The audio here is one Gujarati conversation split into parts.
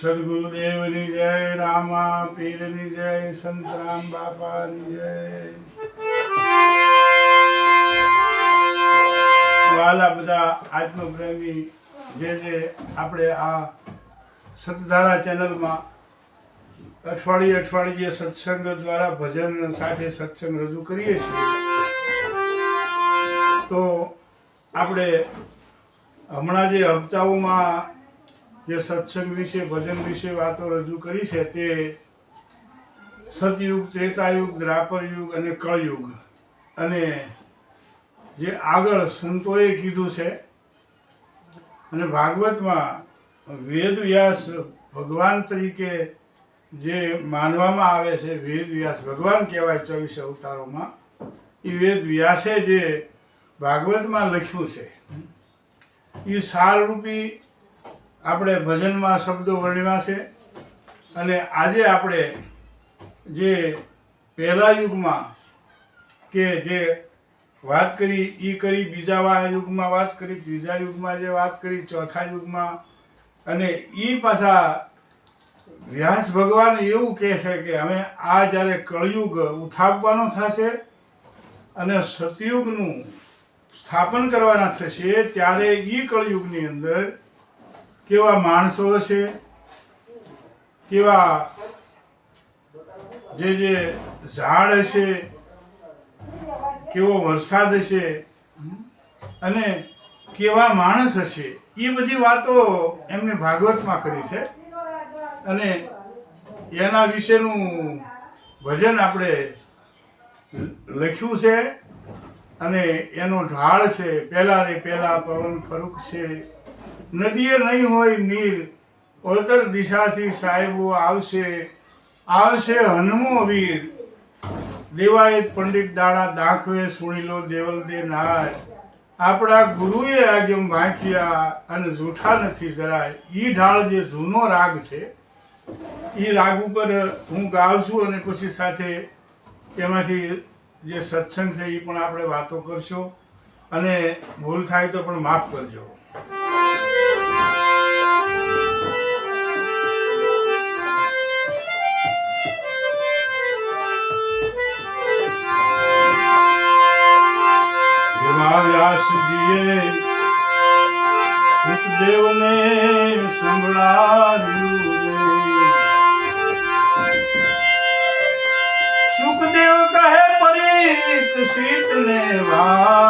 સદગુરુદેવની જય, રામા, પીરની જય, સંતરામ બાપાની જય. વાલા બધા આત્મપ્રેમી જે જે આપણે આ સતધારા ચેનલમાં અઠવાડિયે અઠવાડિયે સત્સંગ દ્વારા ભજન સાથે સત્સંગ રજૂ કરીએ છીએ. તો આપણે હમણાં જે હપ્તાઓમાં જે સત્સંગ વિશે, ભજન વિશે વાતો રજૂ કરી છે તે સતયુગ, ત્રેતાયુગ દ્રાપર યુગ અને કળયુગ. અને જે આગળ સંતોએ કીધું છે, અને ભાગવતમાં વેદ વ્યાસ ભગવાન તરીકે જે માનવામાં આવે છે વેદ વ્યાસ ભગવાન કહેવાય ચોવીસ અવતારોમાં એ વેદ વ્યાસે જે ભાગવતમાં લખ્યું છે. એ સારરૂપી આપણે ભજનમાં શબ્દો વર્ણ્યા છે. અને આજે આપણે જે પહેલા યુગમાં કે જે વાત કરી એ કરી, બીજા યુગમાં વાત કરી, ત્રીજા યુગમાં જે વાત કરી, ચોથા યુગમાં, અને એ પાછા વ્યાસ ભગવાન એવું કહે છે કે અમે આ જ્યારે કળયુગ ઉથાપવાનો થશે અને સતયુગનું સ્થાપન કરવાના થશે, ત્યારે એ કળયુગની અંદર કેવા માણસો છે કેવા જે જે ઝાડ હશે, કેવો વરસાદ હશે, અને કેવા માણસ હશે, એ બધી વાતો એમને ભાગવતમાં કરી છે. અને એના વિશેનું ભજન આપણે લખ્યું છે, અને એનો ઢાળ છે, પહેલા રે પહેલા પવન ફરૂક છે નદીએ નહીં હોય નીર ઓળતર દિશાથી સાહેબો આવશે આવશે હનમો વીર. દેવાયત પંડિત દાડા દાખવે સુણીલો દેવલ દે નાય આપણા ગુરુએ આગેમ વાંચ્યા અને જૂઠા નથી જરાય. ઈ ઢાળ જે જૂનો રાગ છે એ રાગ ઉપર હું ગાઉં છું અને પછી સાથે એમાંથી જે સત્સંગ છે એ પણ આપણે વાતો કરશો. અને ભૂલ થાય તો પણ માફ કરજો. વ્યાસજીએ સુખદેવને સંભળાવ્યું સુખદેવ કહે પરીત ને વાત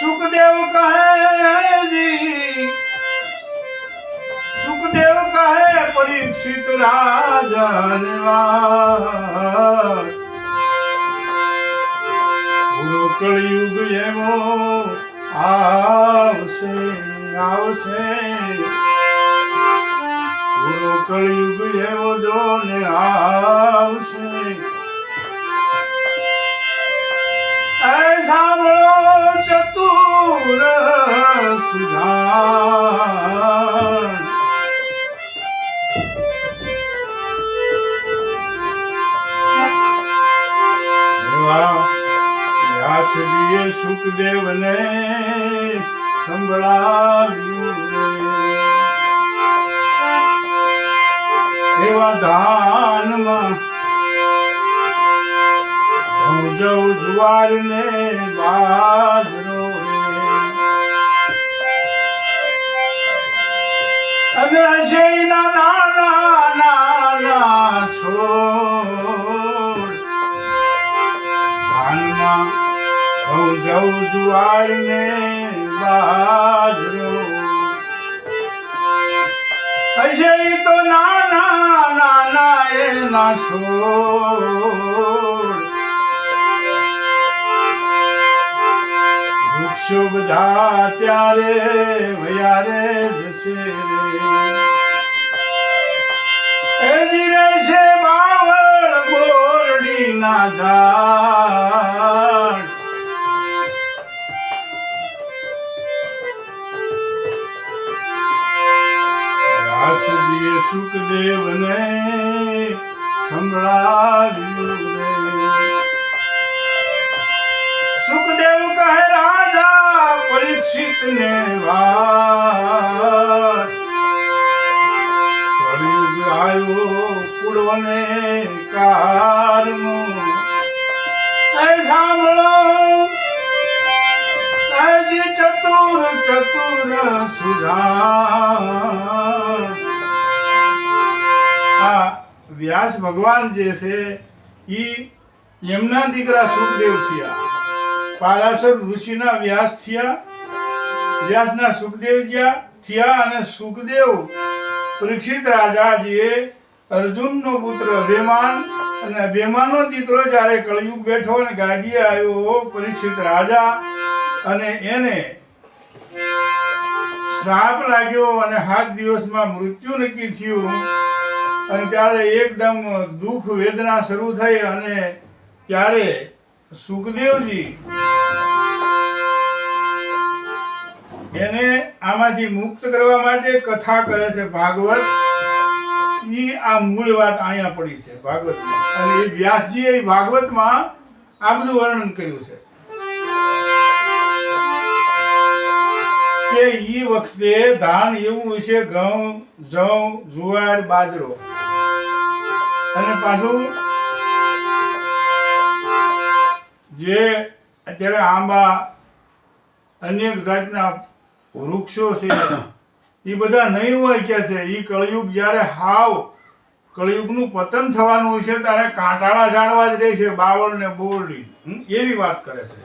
સુખદેવ કહે સુખદેવ કહે પરીક્ષિત રાજન વાત કળિયુગ એવો આવશે આવશે. પૂરો કળિયુગ એવો જો ને આવશે સાંભળો ચતુર સુધાર. વ્યાસજીએ સુખદેવને સંભળાવ્યું એવા ધાનમાં હું જઉં જુવાર ને બાજરો અને શેના નાના નાના હું જઉં જુવાર ને બાજરો હશે તો નાના નાના એના છોડ. વૃક્ષો બધા ત્યારે વયારે જશે રે. બાવળ બોરડી ના ઝાડ. સુખદેવને સંભળાવ્યું સુખદેવ કહે રાજા પરીક્ષિત ને આવ્યો કુળવને કારનું. સાંભળો ચતુર ચતુર સુધા આ વ્યાસ ભગવાન જે છે એ એમના દીકરા સુખદેવ થયા. પારાસર ઋષિના વ્યાસ થયા. વ્યાસના સુખદેવ થયા અને સુખદેવ પરીક્ષિત રાજાજીએ અર્જુનનો પુત્ર અભિમાન અને અભિમાનનો દીકરો જ્યારે કળયુગ બેઠો અને ગાદીએ આવ્યો પરીક્ષિત રાજા અને એને શ્રાપ લાગ્યો અને સાત દિવસમાં મૃત્યુ નક્કી થયું. અને ત્યારે એકદમ દુઃખ વેદના શરૂ થઈ અને ત્યારે સુખદેવજી એને આમાંથી મુક્ત કરવા માટે કથા કરે છે ભાગવત. ઈ આ મૂળ વાત અહીંયા પડી છે ભાગવતમાં. અને એ વ્યાસજીએ ભાગવતમાં આ બધું વર્ણન કર્યું છે. કે ઈ વખતે ધાન એવું છે ઘઉં જવ જુવાર, બાજરો. અને પાછું જે અત્યારે આંબા અનેક જાતના વૃક્ષો છે એ બધા નહીં હોય કે છે. એ કળયુગ જ્યારે હાવ, કળયુગનું પતન થવાનું છે ત્યારે કાંટાળા ઝાડવા જ રહેશે, બાવળ ને બોરડી. એવી વાત કરે છે.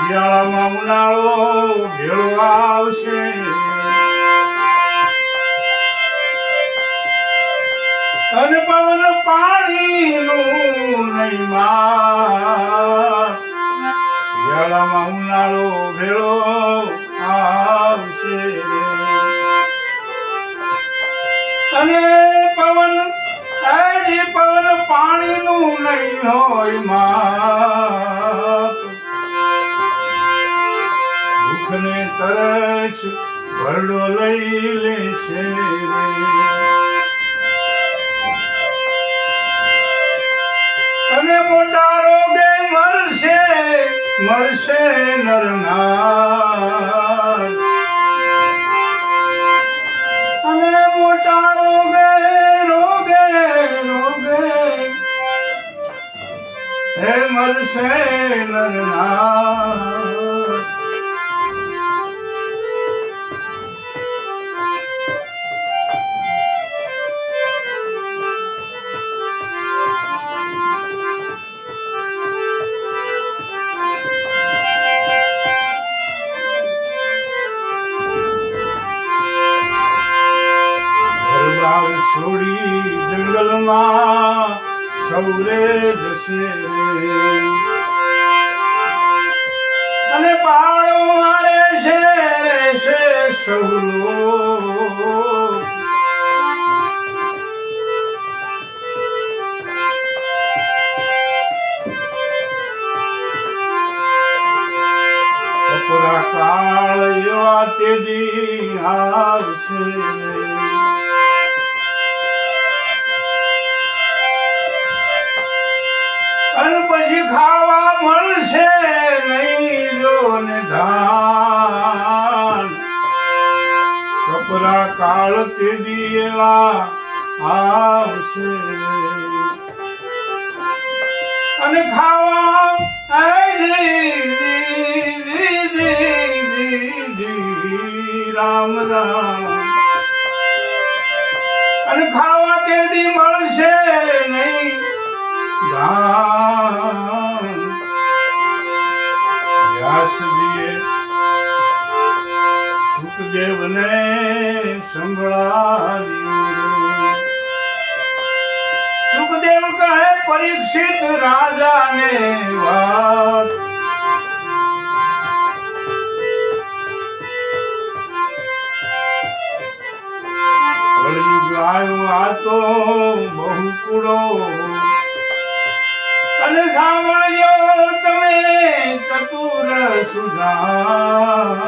શિયાળામાં ઉનાળો ભેળો આવશે. અને પવન પાણીનું નહીં માં શિયાળામાં ઉનાળો ભેળો આવશે. અને પવન આજે પવન પાણીનું નહીં હોય માપ તરસ ભરડો લઈ લેશે અને મોટા રોગે મરશે મરશે નરનાર. અને મોટા રોગે રોગે રોગે હે મરશે નરનાર. ઘરબાર છોડી જંગલમાં સૌરે જશે અને પહાડો મારે છે રહેશે સૌનો. કાળ એવા તે દી આવશે અને પછી ખાવા મળશે નહીં કપરા કાળ તે દિયેલા આવશે અને ખાવા રામ રામ. અને ખાવા તે મળશે નહીં. વ્યાસજીએ સુખદેવને સંભળાવ્યું સુખદેવ કહે પરીક્ષિત રાજાને વાત. આવ્યો આ તો બહુ કુડો સાંભળજો તમે ચતુર સુધા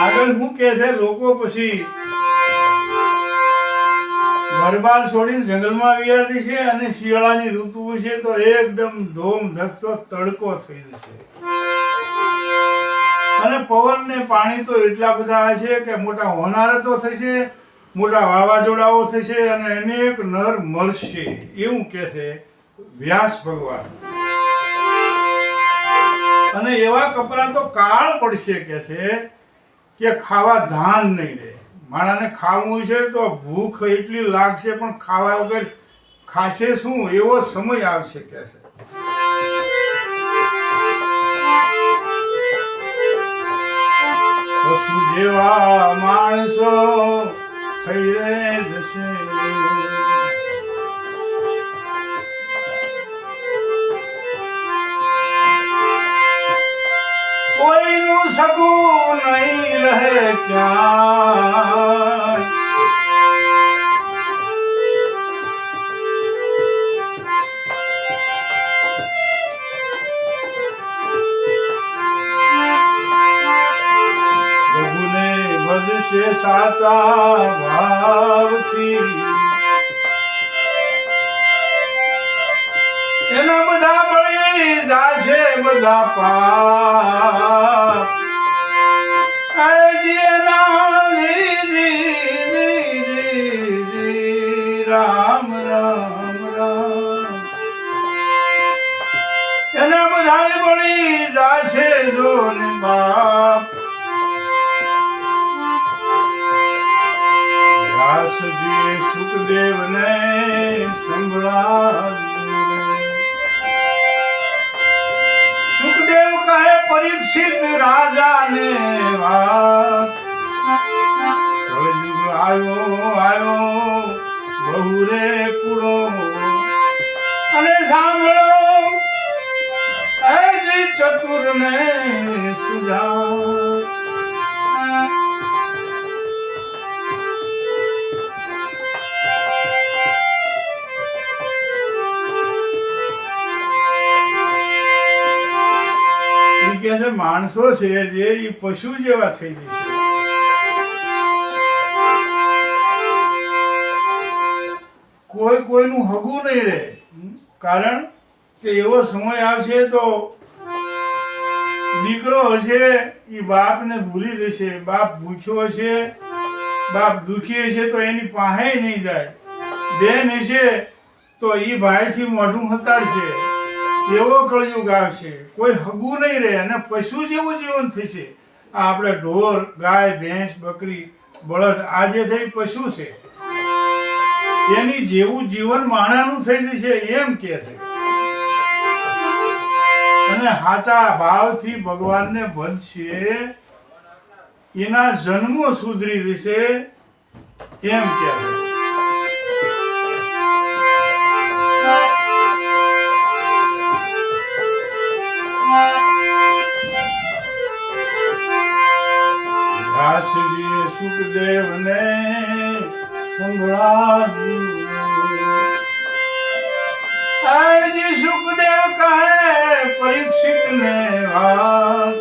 આગળ શું કે છે? લોકો પછી ઘરબાર છોડીને જંગલમાં વિયારી છે અને શિયાળાની ઋતુ છે તો એકદમ ધોમ ધકતો તડકો થઈ જશે. અને પવન ને પાણી તો એટલા બધા હશે કે મોટા હોનારતો થશે મોટા વાવાઝોડાઓ થશે અને અનેક નર મરશે. એવું કહે છે વ્યાસ ભગવાન. અને એવા કપડા તો કાળ પડશે કે છે કે ખાવા ધાન નહીં રહે. માણાને ખાવું છે તો ભૂખ એટલી લાગશે, પણ ખાવા વગર ખાશે શું? એવો સમય આવશે કે છે. પશુ જેવા માણસો सगु नई रहे क्या? સાચા ભાવથી એના બધા બળી જાશે બધા બધા બળી જાશે જો ને બાપ વ્યાસજીએ સુખદેવને સંભળાવ્યું સુખદેવ કહે, પરીક્ષિત રાજાને વાત. આવ્યો આવ્યો બહુ રે કુળો. અને સાંભળો હજી ચતુરને સુધા. કે માણસો છે જે પશુ જેવા થઈ જશે કોઈ કોઈનું હગું નહીં રહે. કારણ કે એવો સમય આવશે તો દીકરો હશે એ બાપને ભૂલી જશે. બાપ ભૂખ્યો હશે, બાપ દુખી હશે તો એની પાસે નહીં જાય. બેન હશે તો એ ભાઈથી મોઢું હતાડશે. એવો કળિયુગ આવશે. કોઈ હગું નહીં રહે અને પશુ જેવું જીવન થશે. આ આપણે ઢોર, ગાય, ભેંસ, બકરી, બળદ, આ જે છે પશુ છે. એની જેવું જીવન માણાનું થઈ જશે એમ કે છે. અને હાચા ભાવથી ભગવાનને ભજશે. એના જન્મો સુધરી જશે એમ કે છે. વ્યાસજીએ સુખદેવને સંભળાવ્યું. સુખદેવ કહે પરીક્ષિત ને વાત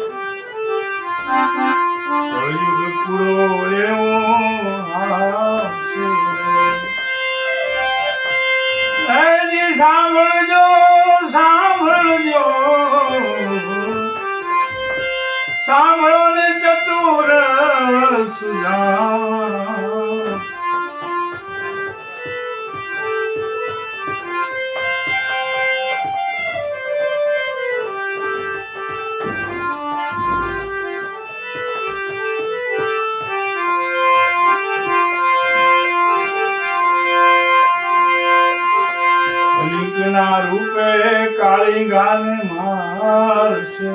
કલિંગના રૂપે કાળી ગાને મારશે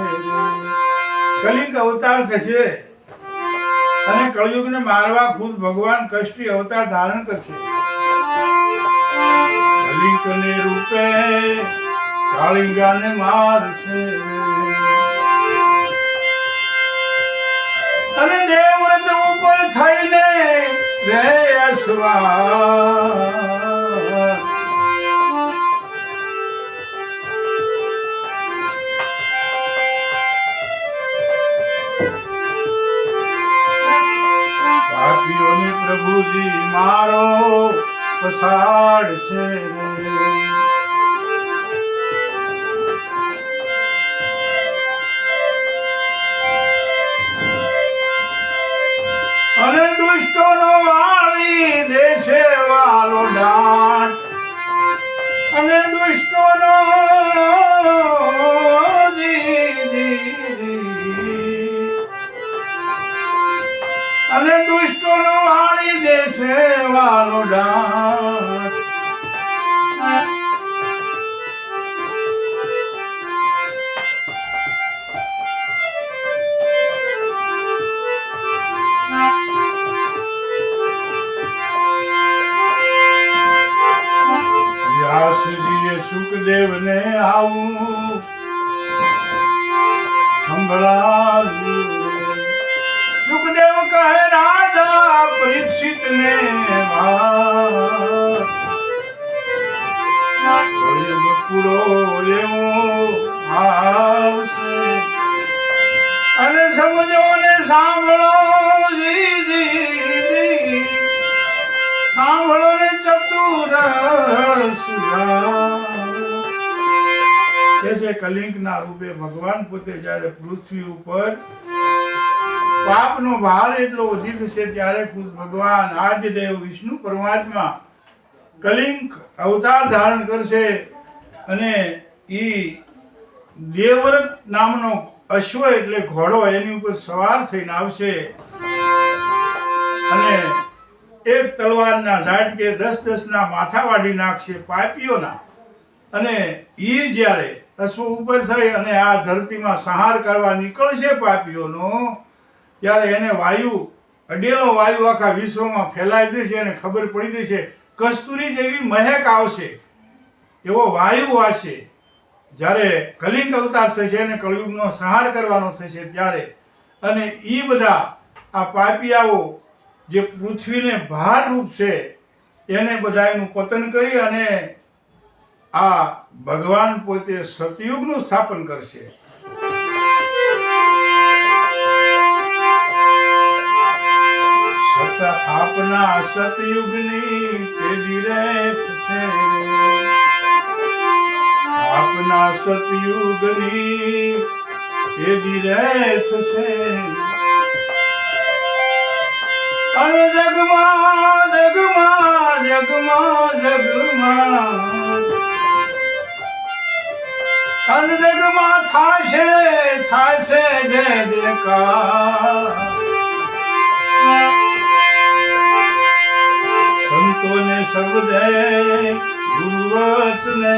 કલિંગ અવતાર થશે અને કળયુગને મારવા ખુદ ભગવાન કષ્ટી અવતાર ધારણ કરશે. કલિંગને રૂપે કાળિંગાને મારશે અને દેવવ્રત ઉપર થઈને રે અસવાર પ્રભુજી મારો પસાડશે રે. વાલો ડા છે રૂપે ભગવાન પોતે જ્યારે પૃથ્વી ઉપર પાપનો ભાર એટલો વધી થશે ત્યારે ખુદ ભગવાન આદ્યદેવ વિષ્ણુ પરમાત્મા કલિંક અવતાર ધારણ કરશે અને ઈ દેવવ્રત નામનો અશ્વ એટલે ઘોડો એની ઉપર સવાર થઈને આવશે. અને એક તલવારના ઝાટકે દસ દસના માથા વાઢી નાખશે પાપીઓના. અને એ જ્યારે અશ્વ ઉપર થઈ અને આ ધરતીમાં સંહાર કરવા નીકળશે પાપીઓનો, ત્યારે એને વાયુ, અડેલો વાયુ આખા વિશ્વમાં ફેલાઈ જશે અને ખબર પડી જશે, કસ્તુરી જેવી મહેક આવશે. એવો વાયુ આવશે જ્યારે કલિંગ અવતાર થશે અને કળયુગનો સંહાર કરવાનો થશે ત્યારે. અને એ બધા આ પાપિયાઓ જે પૃથ્વીને ભારરૂપ છે, એને બધા એનું પતન કરી અને આ ભગવાન પોતે સતયુગનું સ્થાપન કરશે. સ્થાપના સતયુગની પેલી રે થશે સ્થાપના સતયુગની પેલી રે થશે અને જગમાં જગમાં જગમાં જગમાં. અને જગમાં થાશે થાશે જય જયકાર સંતોને શબ્દે ગુરુવચને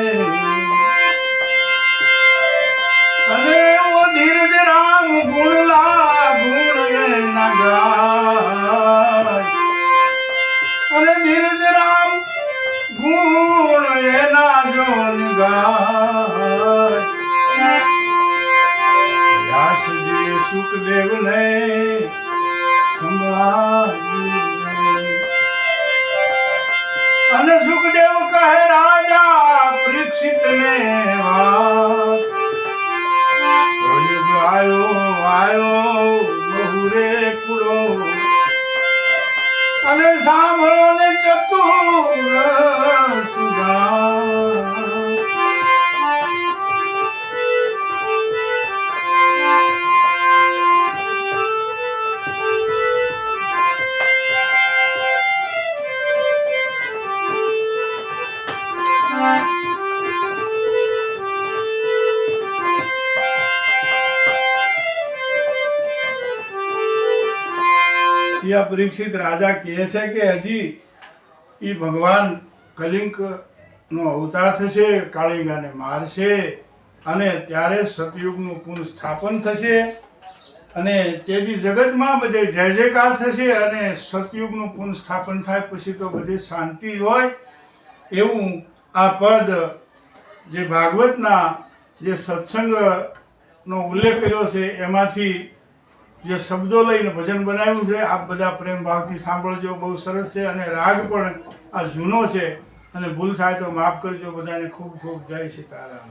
અને ઓ ધીરજ રામ ગુણ ગાય અને ધીરજ રામ ગુણ એના જો સુખદેવને સંભળાવ્યું અને સુખદેવ કહે, રાજા પરીક્ષિત ને કળિયુગ આવ્યો આયો. અને સાંભળો ને ચતુર સુધા ત્યાં પરીક્ષિત રાજા કહે છે કે હજી એ ભગવાન કલિંકનો અવતાર થશે, કાળિંગાને મારશે અને ત્યારે સતયુગનું પુનઃ સ્થાપન થશે અને તેથી જગતમાં બધે જય જયકાર થશે અને સતયુગનું પુનઃ સ્થાપન થાય, પછી તો બધી શાંતિ હોય. એવું આ પદ જે ભાગવતના જે સત્સંગનો ઉલ્લેખ કર્યો છે, એમાંથી જે શબ્દો લઈને ભજન બનાવ્યું છે, આપ બધા પ્રેમ ભાવથી સાંભળજો, બહુ સરસ છે અને રાગ પણ આ જૂનો છે અને ભૂલ થાય તો માફ કરજો, બધાને ખૂબ ખૂબ જય સીતારામ.